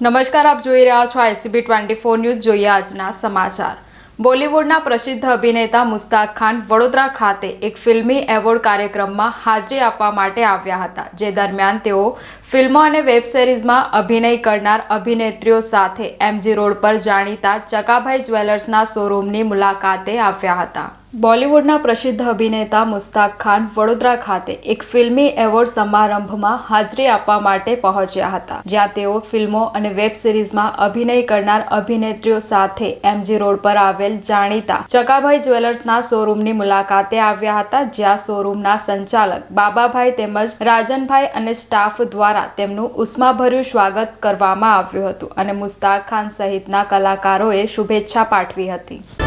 નમસ્કાર, આપ જોઈ રહ્યા છો આઈસીબી ટ્વેન્ટી ફોર ન્યૂઝ. જોઈએ આજના સમાચાર. બોલિવૂડના પ્રસિદ્ધ અભિનેતા મુસ્તાક ખાન વડોદરા ખાતે એક ફિલ્મી એવોર્ડ કાર્યક્રમમાં હાજરી આપવા માટે આવ્યા હતા, જે દરમિયાન તેઓ ફિલ્મો અને વેબ સિરીઝમાં અભિનય કરનાર અભિનેત્રીઓ સાથે એમજી રોડ પર જાણીતા ચકાભાઈ જ્વેલર્સના શોરૂમની મુલાકાતે આવ્યા હતા. બોલિવૂડના પ્રસિદ્ધ અભિનેતા મુસ્તાક ખાન વડોદરા ખાતે એક ફિલ્મી એવોર્ડ સમારંભમાં હાજરી આપવા માટે પહોંચ્યા હતા, જ્યાં તેઓ ફિલ્મો અને વેબ સિરીઝમાં અભિનય કરનાર અભિનેત્રીઓ સાથે એમજી રોડ પર આવેલ જાણીતા ચકાભાઈ જ્વેલર્સના શોરૂમની મુલાકાતે આવ્યા હતા, જ્યાં શોરૂમના સંચાલક બાબાભાઈ તેમજ રાજનભાઈ અને સ્ટાફ દ્વારા તેમનું ઉષ્માભર્યું સ્વાગત કરવામાં આવ્યું હતું અને મુસ્તાક ખાન સહિતના કલાકારોએ શુભેચ્છા પાઠવી હતી.